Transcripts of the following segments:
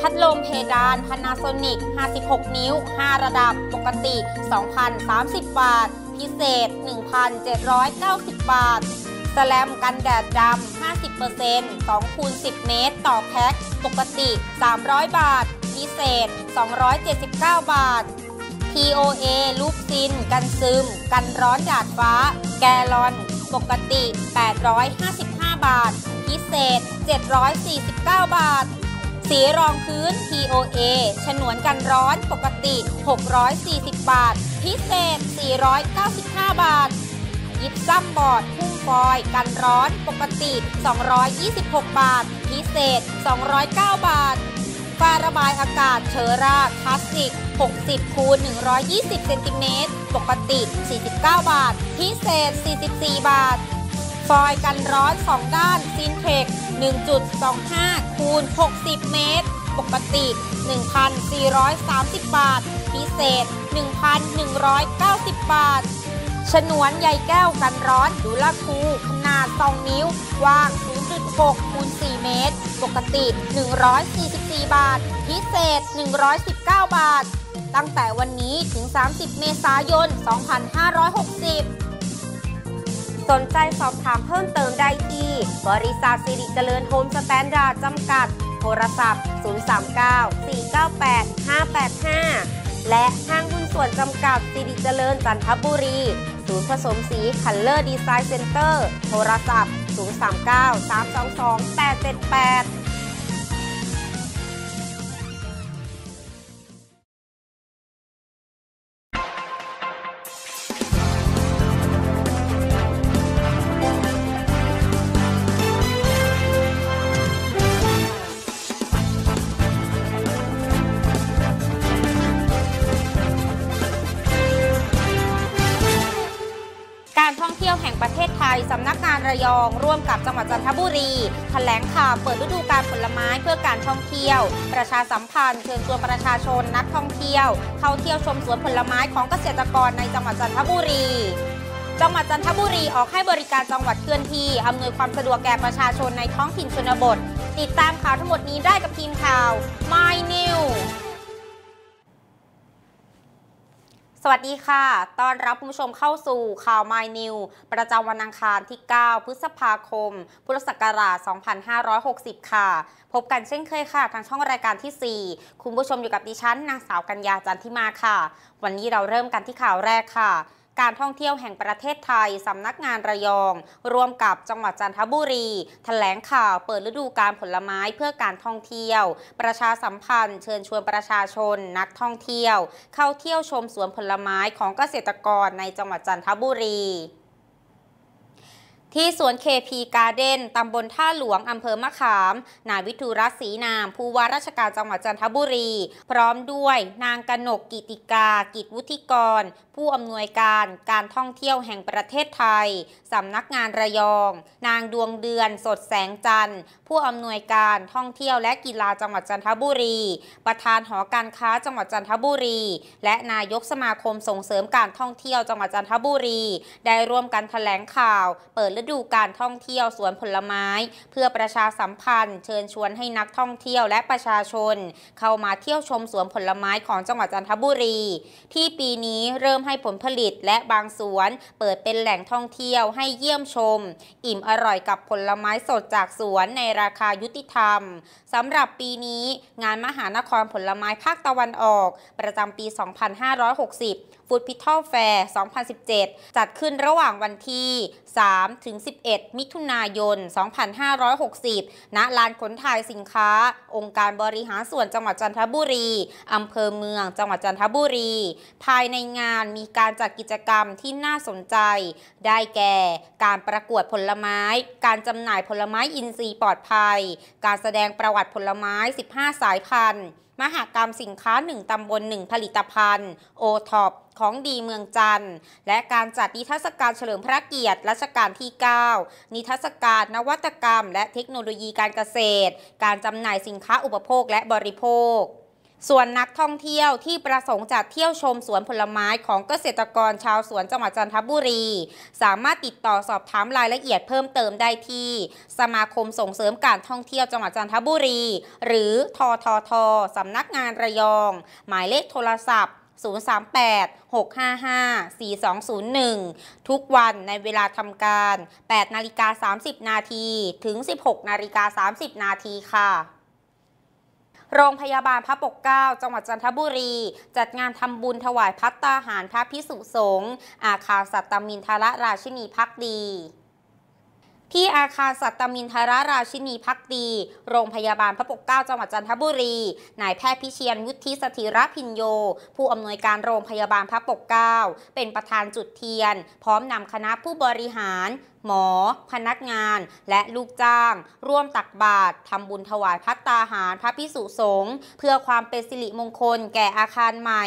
พัดลมเพดาน Panasonic 56 นิ้ว 5 ระดับ ปกติ 2,030 บาท พิเศษ 1,790 บาทแสแลมกันแดดดำ 50% 2คูณ10 เมตร ต่อแพ็ค ปกติ 300 บาท พิเศษ 279 บาท TOA ลูกซิน กันซึม กันร้อนดาดฟ้า แกลอน ปกติ 855 บาท พิเศษ 749 บาท สีรองพื้น TOA ฉนวนกันร้อนปกติ 640 บาท พิเศษ 495 บาท ยิปซัมบอร์ดพุ่งฟอยล์กันร้อนปกติ 226 บาท พิเศษ 209 บาทฝาระบายอากาศเชอร่าคลาสสิก 60 คูณ 120 เซนติเมตร ปกติ 49 บาท พิเศษ 44 บาท ฟอยล์กันร้อน 2 ด้านซินเทค1.25 คูณ 60 เมตร ปกติ 1,430 บาท พิเศษ 1,190 บาท ฉนวนใยแก้วกันร้อนดูลาคูขนาด 2 นิ้วกว้าง 0.6 คูณ 4 เมตร ปกติ 144 บาท พิเศษ 119 บาท ตั้งแต่วันนี้ถึง 30 เมษายน 2560 สนใจสอบถามเพิ่มเติมได้ที่ บริษัทสิริเจริญโฮมสแตนดาร์ดจำกัด โทรศัพท์ 039 498 585 และห้างหุ้นส่วนจำกัดสิริเจริญจันทบุรี ศูนย์ผสมสีคัลเลอร์ดีไซน์เซ็นเตอร์ โทรศัพท์ 039 322 878 ระยอง ร่วมกับจังหวัดจันทบุรีแถลงข่าวเปิดฤดูการผลไม้เพื่อการท่องเที่ยว ประชาสัมพันธ์เชิญชวนประชาชนนักท่องเที่ยว เข้าเที่ยวชมสวนผลไม้ของเกษตรกรในจังหวัดจันทบุรีจังหวัดจันทบุรีออกให้บริการจังหวัดเคลื่อนที่ อำนวยความสะดวกแก่ประชาชนในท้องถิ่นชนบท ติดตามข่าวทั้งหมดนี้ได้กับทีมข่าว My New วัสดีค่ะ ต้อนรับคุณผู้ชมเข้าสู่ข่าว My New ประจำวันอังคารที่ 9 พฤษภาคม พุทธศักราช 2560 ค่ะ พบกันเช่นเคยค่ะ ทางช่องรายการที่ 4 คุณผู้ชมอยู่กับดิฉัน นางสาวกัญญาจันทิมาค่ะ วันนี้เราเริ่มกันที่ข่าวแรกค่ะ การท่องเที่ยวแห่งประเทศไทยสำนักงานระยอง ร่วมกับจังหวัดจันทบุรีแถลงข่าวเปิดฤดูการผลไม้เพื่อการท่องเที่ยว ประชาสัมพันธ์ เชิญชวนประชาชน นักท่องเที่ยว เข้าเที่ยวชมสวนผลไม้ของเกษตรกรในจังหวัดจันทบุรี ที่สวน KP Garden ตำบลท่าหลวง อำเภอมะขาม นายวิทูรัศรีนาม ผู้ว่าราชการจังหวัดจันทบุรี พร้อมด้วยนางกนกกิติกา กิจวุฒิกร ผู้อำนวยการการท่องเที่ยวแห่งประเทศไทย สำนักงานระยอง นางดวงเดือนสดแสงจันทร์ ผู้อำนวยการท่องเที่ยวและกีฬาจังหวัดจันทบุรี ประธานหอการค้าจังหวัดจันทบุรี และนายกสมาคมส่งเสริมการท่องเที่ยวจังหวัดจันทบุรี ได้ร่วมกันแถลงข่าว เปิดฤดูการท่องเที่ยวสวนผลไม้ เพื่อประชาสัมพันธ์ เชิญชวนให้นักท่องเที่ยวและประชาชน เข้ามาเที่ยวชมสวนผลไม้ของจังหวัดจันทบุรี ที่ปีนี้เริ่มให้ผลผลิตและบางสวน เปิดเป็นแหล่งท่องเที่ยวให้เยี่ยมชม อิ่มอร่อยกับผลไม้สดจากสวนในราคายุติธรรมสำหรับปีนี้งานมหานครผลไม้ภาคตะวันออก ประจำปี 2560 ฟูดพิทอลแฟร์2017 จัดขึ้นระหว่างวันที่ 3 ถึง 11 มิถุนายน 2560 ณ ลานขนถ่ายสินค้า องค์การบริหารส่วนจังหวัดจันทบุรี อำเภอเมือง จังหวัดจันทบุรี ภายในงานมีการจัดกิจกรรมที่น่าสนใจ ได้แก่ การประกวดผลไม้ การจำหน่ายผลไม้อินทรีย์ปลอดภัย การแสดงประวัติผลไม้ 15 สายพันธุ์ มหากรรมสินค้า 1 ตำบล 1 ผลิตภัณฑ์ โอท็อปของดีเมืองจันทร์ และการจัดนิทรรศการเฉลิมพระเกียรติรัชกาลที่ 9 นิทรรศการนวัตกรรม และเทคโนโลยีการเกษตร การจำหน่ายสินค้าอุปโภคและบริโภค ส่วนนักท่องเที่ยวที่ประสงค์จะเที่ยวชมสวนผลไม้ของเกษตรกรชาวสวนจังหวัดจันทบุรี สามารถติดต่อสอบถามรายละเอียดเพิ่มเติมได้ที่ สมาคมส่งเสริมการท่องเที่ยวจังหวัดจันทบุรี หรือทททสำนักงานระยอง หมายเลขโทรศัพท์ 038 655 4201 ทุกวันในเวลาทำการ 8 นาฬิกา 30 นาทีถึง 16 นาฬิกา 30 นาทีค่ะ โรงพยาบาลพระปกเกล้าจังหวัดจันทบุรี จัดงานทำบุญถวายพัตตาหารพระพิสุสงฆ์อาคารสัตตมินทรราชินีพักดีที่อาคารสัตตมินทรราชินีพักดี โรงพยาบาลพระปกเกล้าจังหวัดจันทบุรี นายแพทย์พิเชียนวุฒิสถิรพินโย ผู้อำนวยการโรงพยาบาลพระปกเกล้า เป็นประธานจุดเทียน พร้อมนำคณะผู้บริหาร หมอ พนักงาน และลูกจ้าง ร่วมตักบาตรทำบุญถวายพัตตาหารพระพิสุสงฆ์เพื่อความเป็นสิริมงคลแก่อาคารใหม่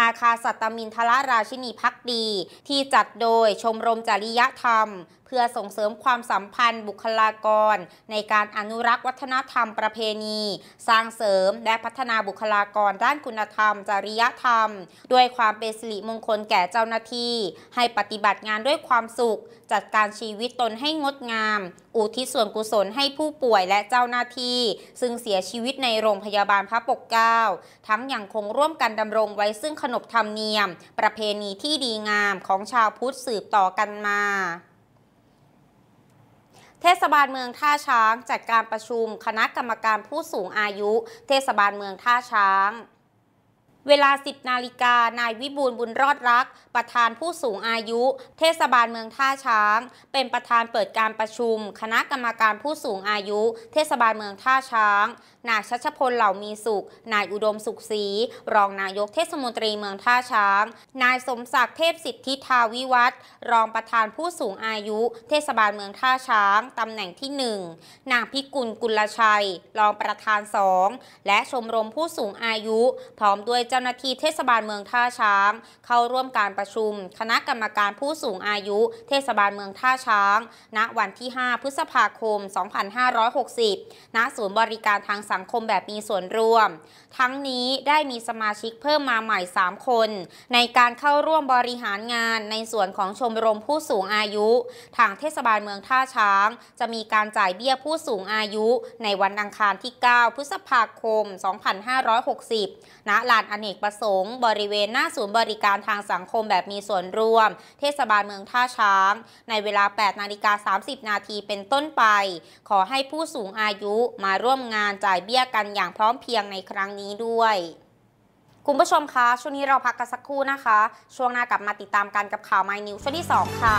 อาคารสัตตมินทรราชินีพักดี ที่จัดโดยชมรมจริยธรรม เพื่อส่งเสริมความสัมพันธ์บุคลากร ในการอนุรักษ์วัฒนธรรมประเพณี สร้างเสริมและพัฒนาบุคลากรด้านคุณธรรม จริยธรรม ด้วยความเป็นสิริมงคลแก่เจ้าหน้าที่ ให้ปฏิบัติงานด้วยความสุข จัดการชีวิตตนให้งดงาม อุทิศส่วนกุศลให้ผู้ป่วยและเจ้าหน้าที่ ซึ่งเสียชีวิตในโรงพยาบาลพระปกเกล้าทั้งยังคงร่วมกันดำรงไว้ซึ่งขนบธรรมเนียม ประเพณีที่ดีงามของชาวพุทธสืบต่อกันมา ทศบาลเมืองท่าช้าง จัดการประชุม คณะกรรมการผู้สูงอายุ เทศบาลเมืองท่าช้างเวลา 10 นาฬิกา นายวิบูลบุญรอดรัก ประธานผู้สูงอายุ เทศบาลเมืองท่าช้าง เป็นประธานเปิดการประชุม คณะกรรมการผู้สูงอายุ เทศบาลเมืองท่าช้าง นายชัชพลเหล่ามีสุข นายอุดมสุขศรีรองนายกเทศมนตรีเมืองท่าช้าง นายสมศักดิ์เทพสิทธิทาวิวัฒน์รองประธานผู้สูงอายุ เทศบาลเมืองท่าช้างตำแหน่งที่ 1 นางพิกุลกุลชัย รองประธาน2และชมรมผู้สูงอายุ พร้อมด้วยเจ้าหน้าที่เทศบาลเมืองท่าช้าง เข้าร่วมการประชุม คณะกรรมการผู้สูงอายุ เทศบาลเมืองท่าช้าง ณวันที่ 5 พฤษภาคม 2560 ณศูนย์บริการทางสัังคมแบบมีส่วนร่วม ทั้งนี้ได้มีสมาชิกเพิ่มมาใหม่ 3 คน ในการเข้าร่วมบริหารงานในส่วนของชมรมผู้สูงอายุ ทางเทศบาลเมืองท่าช้าง จะมีการจ่ายเบี้ยผู้สูงอายุ ในวันอังคารที่ 9 พฤษภาคม 2560 ณ ลานอเนกประสงค์ บริเวณหน้าศูนย์บริการทางสังคมแบบมีส่วนร่วม เทศบาลเมืองท่าช้าง ในเวลา 8 นาฬิกา 30 นาทีเป็นต้นไป ขอให้ผู้สูงอายุมาร่วมงานจ่ายเบี้ยกันอย่างพร้อมเพียงในครั้งนี้ด้วยคุณผู้ชมคะ ช่วงนี้เราพักกันสักครู่นะคะ ช่วงหน้ากลับมาติดตามกันกับข่าว My News ช่วงที่ 2 ค่ะ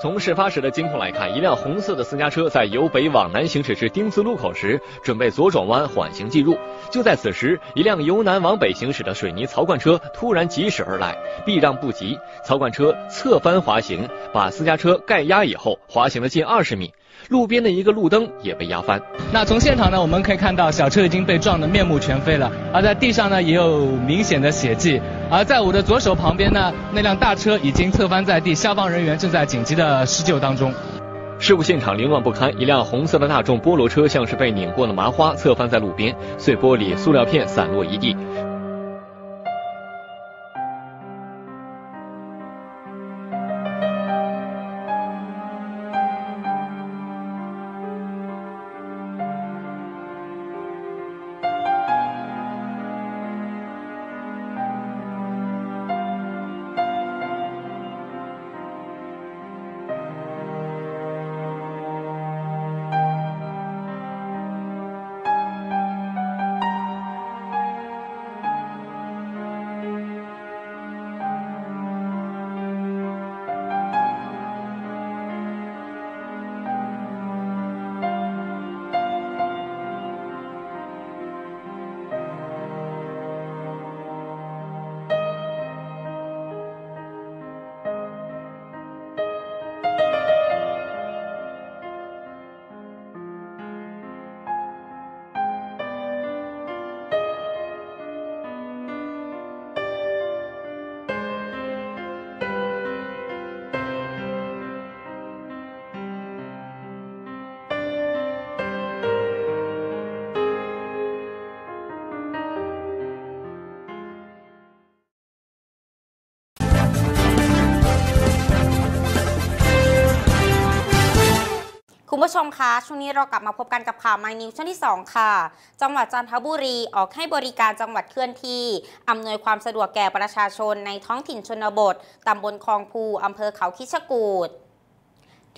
从事发时的监控来看，一辆红色的私家车在由北往南行驶至丁字路口时，准备左转弯缓行进入。就在此时，一辆由南往北行驶的水泥槽罐车突然疾驶而来，避让不及，槽罐车侧翻滑行，把私家车盖压以后，滑行了近二十米。路边的一个路灯也被压翻。那从现场呢，我们可以看到小车已经被撞得面目全非了，而在地上呢也有明显的血迹。而在我的左手旁边呢，那辆大车已经侧翻在地，消防人员正在紧急的施救当中。事故现场凌乱不堪，一辆红色的大众菠萝车像是被拧过的麻花，侧翻在路边，碎玻璃、塑料片散落一地。 ผู้ชมคะ ช่วงนี้เรากลับมาพบกันกับข่าวไมนิวช่วงที่ 2 ค่ะ จังหวัดจันทบุรีออกให้บริการจังหวัดเคลื่อนที่ อำนวยความสะดวกแก่ประชาชนในท้องถิ่นชนบท ตำบลคลองภูอำเภอเขาคิชกูด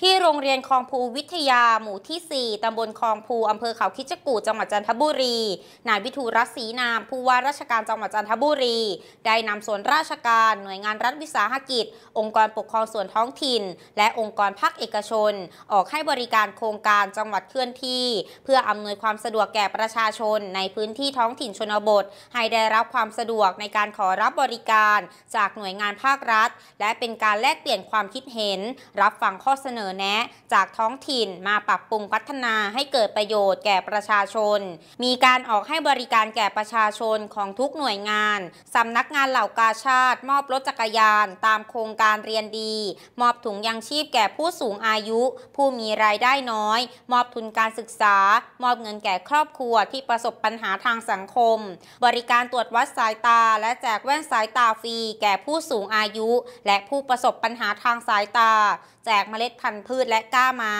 ที่โรงเรียนคลองภูวิทยาหมู่ที่ 4 ตำบลคลองภูอำเภอเขาคิชกูจังหวัดจันทบุรี นายวิทูรัศรีนาม ผู้ว่าราชการจังหวัดจันทบุรี ได้นำส่วนราชการ หน่วยงานรัฐวิสาหกิจ องค์กรปกครองส่วนท้องถิ่น และองค์กรภาคเอกชน ออกให้บริการโครงการจังหวัดเคลื่อนที่ เพื่ออำนวยความสะดวกแก่ประชาชน ในพื้นที่ท้องถิ่นชนบท ให้ได้รับความสะดวกในการขอรับบริการ จากหน่วยงานภาครัฐ และเป็นการแลกเปลี่ยนความคิดเห็น รับฟังข้อเสนอแนะ จากท้องถิ่นมาปรับปรุงพัฒนาให้เกิดประโยชน์แก่ประชาชน มีการออกให้บริการแก่ประชาชนของทุกหน่วยงานสำนักงานเหล่ากาชาติ มอบรถจักรยาน ตามโครงการเรียนดี มอบถุงยังชีพแก่ผู้สูงอายุ ผู้มีรายได้น้อย มอบทุนการศึกษา มอบเงินแก่ครอบครัวที่ประสบปัญหาทางสังคม บริการตรวจวัดสายตา และแจกแว่นสายตาฟรีแก่ผู้สูงอายุ และผู้ประสบปัญหาทางสายตา แจกเมล็ดพันธุ์พืชและก้าไม้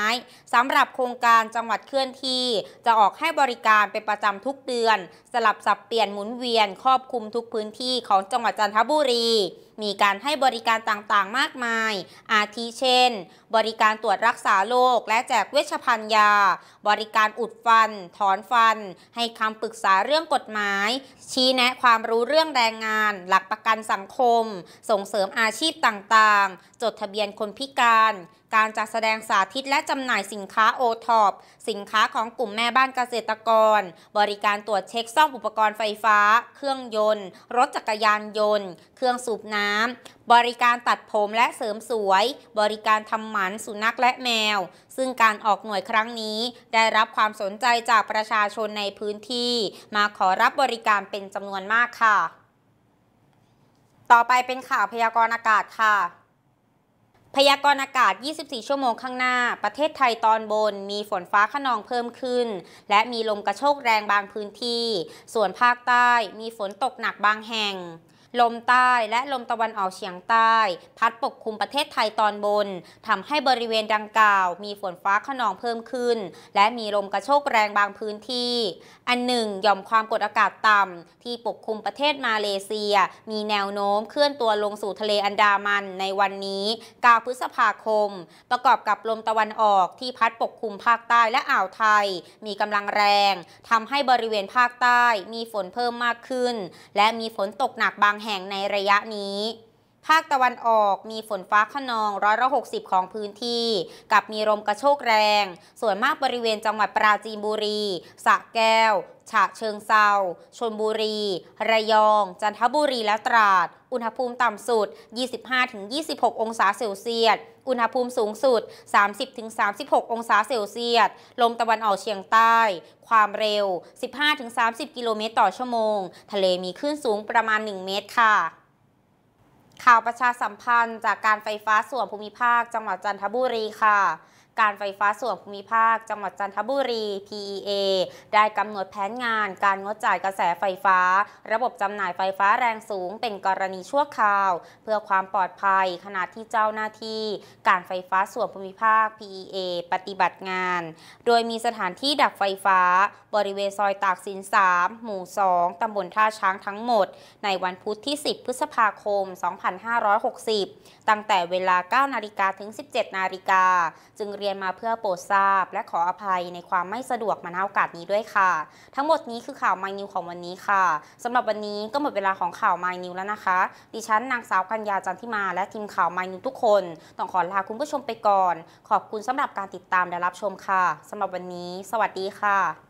สำหรับโครงการจังหวัดเคลื่อนที่ จะออกให้บริการเป็นประจำทุกเดือน สลับสับเปลี่ยนหมุนเวียนครอบคลุมทุกพื้นที่ของจังหวัดจันทบุรี มีการให้บริการต่างๆมากมาย อาทิเช่น บริการตรวจรักษาโรคและแจกเวชภัณฑ์ยา บริการอุดฟัน ถอนฟัน ให้คำปรึกษาเรื่องกฎหมาย ชี้แนะความรู้เรื่องแรงงาน หลักประกันสังคม ส่งเสริมอาชีพต่างๆ จดทะเบียนคนพิการ การจัดแสดงสาธิตและจำหน่ายสินค้าโอท็อปสินค้าของกลุ่มแม่บ้านเกษตรกร บริการตรวจเช็คซ่อมอุปกรณ์ไฟฟ้า เครื่องยนต์ รถจักรยานยนต์ เครื่องสูบน้ำ บริการตัดผมและเสริมสวย บริการทำหมันสุนัขและแมว ซึ่งการออกหน่วยครั้งนี้ ได้รับความสนใจจากประชาชนในพื้นที่ มาขอรับบริการเป็นจำนวนมากค่ะ ต่อไปเป็นข่าวพยากรณ์อากาศค่ะ พยากรณ์อากาศ 24 ชั่วโมงข้างหน้า ประเทศไทยตอนบน มีฝนฟ้าขนองเพิ่มขึ้น และมีลมกระโชกแรงบางพื้นที่ ส่วนภาคใต้มีฝนตกหนักบางแห่ง ลมใต้และลมตะวันออกเฉียงใต้ พัดปกคลุมประเทศไทยตอนบนทำให้บริเวณดังกล่าว มีฝนฟ้าขนองเพิ่มขึ้น และมีลมกระโชกแรงบางพื้นที่ อันหนึ่งหย่อมความกดอากาศต่ำที่ปกคลุมประเทศมาเลเซีย มีแนวโน้มเคลื่อนตัวลงสู่ทะเลอันดามันในวันนี้ 9 พฤษภาคม ประกอบกับลมตะวันออกที่พัดปกคลุมภาคใต้และอ่าวไทย มีกำลังแรงทำให้บริเวณภาคใต้มีฝนเพิ่มมากขึ้น และมีฝนตกหนักบางแห่งในระยะนี้าคตะวันออกมีฝนฟ้าขนองร้อยละ60ของพื้นที่ กับมีลมกระโชกแรง ส่วนมากบริเวณจังหวัดปราจีนบุรี สระแก้ว ฉะเชิงเซาชลบุรี ระยอง จันทบุรีและตราด อุณหภูมิต่ำสุด 25-26 องศาเซลเซียส อุณหภูมิสูงสุด 30-36 องศาเซลเซียส ลมตะวันออกเฉียงใต้ ความเร็ว 15-30 กิโลเมตรต่อชั่วโมง ทะเลมีคลื่นสูงประมาณ 1 เมตรค่ะ ข่าวประชาสัมพันธ์จากการไฟฟ้าส่วนภูมิภาค จังหวัดจันทบุรีค่ะ การไฟฟ้าส่วนภูมิภาค จังหวัดจันทบุรี PEA ได้กำหนดแผนงานการงดจ่ายกระแสไฟฟ้า ระบบจำหน่ายไฟฟ้าแรงสูงเป็นกรณีชั่วคราว เพื่อความปลอดภัยขณะที่เจ้าหน้าที่ การไฟฟ้าส่วนภูมิภาค PEA ปฏิบัติงาน โดยมีสถานที่ดักไฟฟ้า บริเวณซอยตากสิน 3 หมู่ 2 ตำบลท่าช้างทั้งหมด ในวันพุธที่ 10 พฤษภาคม 2560 ตั้งแต่เวลา 9 นาฬิกาถึง 17 นาฬิกาจึงเรียนมาเพื่อโปรดทราบ และขออภัยในความไม่สะดวกมาณโอกาสนี้ด้วยค่ะ ทั้งหมดนี้คือข่าว My New ของวันนี้ค่ะสำหรับวันนี้ก็หมดเวลาของข่าว My New แล้วนะคะ ดิฉันนางสาวกัญญาจันทิมาและทีมข่าว My New ทุกคน ต้องขอลาคุณผู้ชมไปก่อน ขอบคุณสำหรับการติดตามและรับชมค่ะสำหรับวันนี้ สวัสดีค่ะ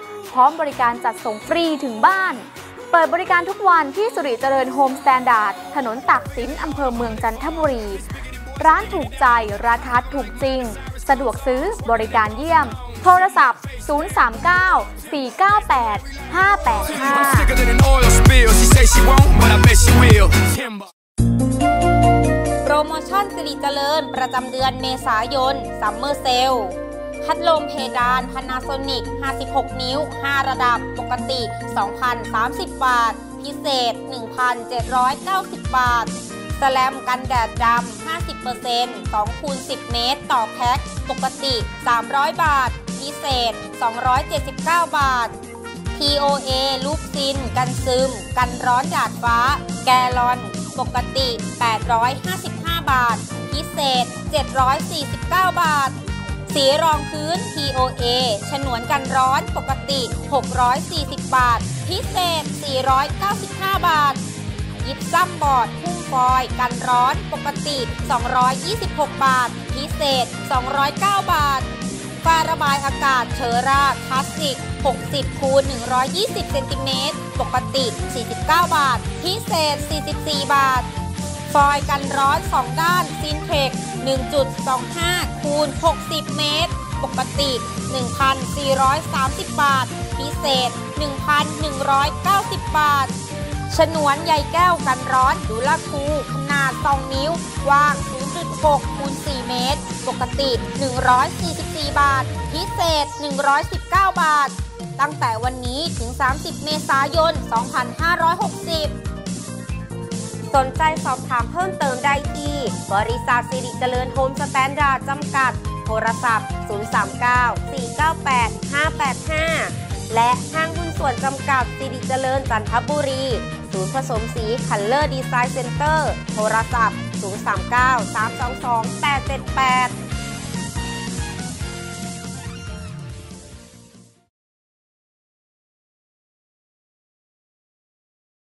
พร้อมบริการจัดส่งฟรีถึงบ้าน เปิดบริการทุกวันที่สุริเจริญโฮมสแตนดาร์ด ถนนตักสินอำเภอเมืองจันทบุรี ร้านถูกใจ ราคาถูกจริง สะดวกซื้อบริการเยี่ยม โทรศัพท์ 0 3 9 4 9 8 5 8 5โปรโมชั่นสิริเจริญ ประจำเดือนเมษายนซัมเมอร์เซล พัดลมเพดาน Panasonic 56 นิ้ว 5 ระดับ ปกติ 2,030 บาท พิเศษ 1,790 บาท สแลมกันแดดดำ 50% 2คูณ10 เมตร ต่อแพ็ค ปกติ 300 บาท พิเศษ 279 บาท TOA ลูกซิน กันซึม กันร้อนดาดฟ้า แกลอน ปกติ 855 บาท พิเศษ 749 บาท สีรองพื้น TOA ฉนวนกันร้อนปกติ 640 บาท พิเศษ 495 บาท ยิบซ้ำบอร์ดพุ่งฟอยล์กันร้อนปกติ 226 บาท พิเศษ 209 บาทฝ้าระบายอากาศเชอร่าคลาสสิก 60 คูณ 120 เซนติเมตร ปกติ 49 บาท พิเศษ 44 บาท ฟอยล์กันร้อน 2 ด้านซินเทค1.25 คูณ 60 เมตร ปกติ 1,430 บาท พิเศษ 1,190 บาท ฉนวนใยแก้วกันร้อนดูลาคูขนาด 2 นิ้วกว้าง 0.6 คูณ 4 เมตร ปกติ 144 บาท พิเศษ 119 บาท ตั้งแต่วันนี้ถึง 30 เมษายน 2560 สนใจสอบถามเพิ่มเติมได้ที่ บริษัทสิริเจริญโฮมสแตนดาร์ดจำกัด โทรศัพท์ 039 498 585 และห้างหุ้นส่วนจำกัดสิริเจริญจันทบุรี ศูนย์ผสมสีคัลเลอร์ดีไซน์เซ็นเตอร์ โทรศัพท์ 039 322 878